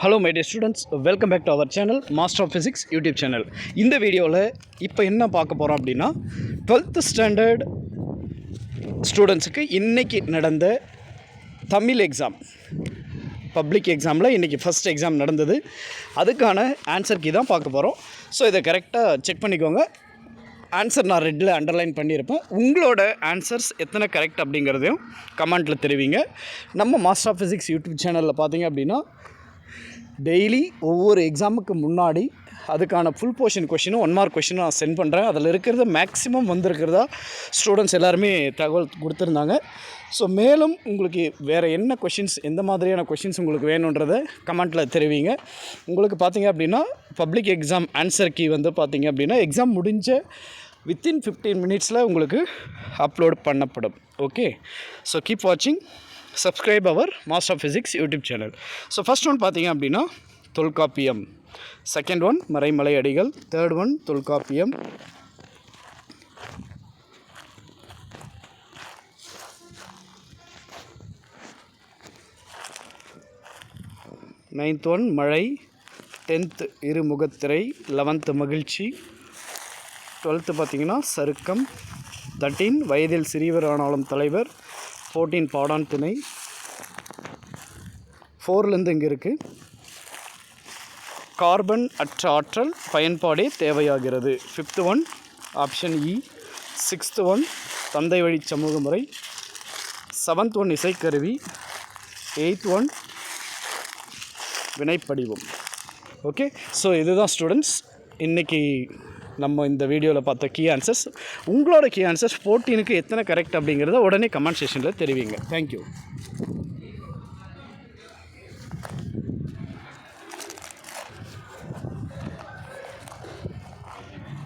Hello my dear students welcome back to our channel master of physics YouTube channel இந்த வீடியோவில் இப்போ என்ன பார்க்க போகிறோம் அப்படின்னா டுவெல்த்து ஸ்டாண்டர்ட் ஸ்டூடெண்ட்ஸுக்கு இன்றைக்கி நடந்த தமிழ் எக்ஸாம் பப்ளிக் எக்ஸாமில் இன்றைக்கி ஃபஸ்ட் எக்ஸாம் நடந்தது. அதுக்கான ஆன்சர் கீ தான் பார்க்க போகிறோம் ஸோ இதை கரெக்டாக செக் பண்ணிக்கோங்க. ஆன்சர் நான் ரெட்டில் அண்டர்லைன் பண்ணியிருப்பேன். உங்களோட ஆன்சர்ஸ் எத்தனை கரெக்ட் அப்படிங்கிறதையும் கமெண்ட்டில் தெரிவிங்க. நம்ம மாஸ்டர் ஆஃப் ஃபிசிக்ஸ் யூடியூப் சேனலில் பார்த்தீங்க அப்படின்னா டெய்லி ஒவ்வொரு எக்ஸாமுக்கு முன்னாடி அதுக்கான ஃபுல் போர்ஷன் கொஷினும் ஒன் மார்க் கொஷினும் நான் சென்ட் பண்ணுறேன் அதில் இருக்கிறத மேக்ஸிமம் வந்திருக்கிறதா ஸ்டூடெண்ட்ஸ் எல்லாருமே தகவல் கொடுத்துருந்தாங்க. ஸோ மேலும் உங்களுக்கு வேறு என்ன கொஷின்ஸ் எந்த மாதிரியான கொஷின்ஸ் உங்களுக்கு வேணுன்றதை கமெண்ட்டில் தெரிவிங்க. உங்களுக்கு பார்த்தீங்க அப்படின்னா பப்ளிக் எக்ஸாம் ஆன்சர் கீ வந்து பார்த்தீங்க அப்படின்னா எக்ஸாம் முடிஞ்ச வித்தின் ஃபிஃப்டீன் மினிட்ஸில் உங்களுக்கு அப்லோட் பண்ணப்படும். ஓகே ஸோ கீப் வாட்சிங் subscribe our master of physics YouTube channel so first one பார்த்தீங்க அப்படின்னா Tolkappiyam. Second one Maraimalai Adigal. Third one Tolkappiyam. Ninth one மழை. டென்த் இருமுகத்திரை. லெவன்த்து மகிழ்ச்சி. டுவெல்த்து பார்த்தீங்கன்னா சருக்கம். தட்டீன் வயதில் சிறியவர் ஆனாலும் தலைவர். ஃபோர்டீன் பாடான் திணை. ஃபோர்லேருந்து இங்கே இருக்குது கார்பன் அற்ற ஆற்றல் பயன்பாடே தேவையாகிறது. Fifth one option E sixth one தந்தை வழி சமூக முறை. செவன்த் ஒன் இசைக்கருவி. எயித் ஒன் வினைப்படிவம். ஓகே ஸோ இதுதான் ஸ்டூடெண்ட்ஸ் இன்றைக்கி நம்ம இந்த வீடியோவில் பார்த்த கீ ஆன்சர்ஸ் உங்களோட கீ ஆன்சர்ஸ் ஃபோர்டீனுக்கு எத்தனை கரெக்ட் அப்படிங்கிறத உடனே கமெண்ட் செஷனில் தெரிவிங்க. தேங்க்யூ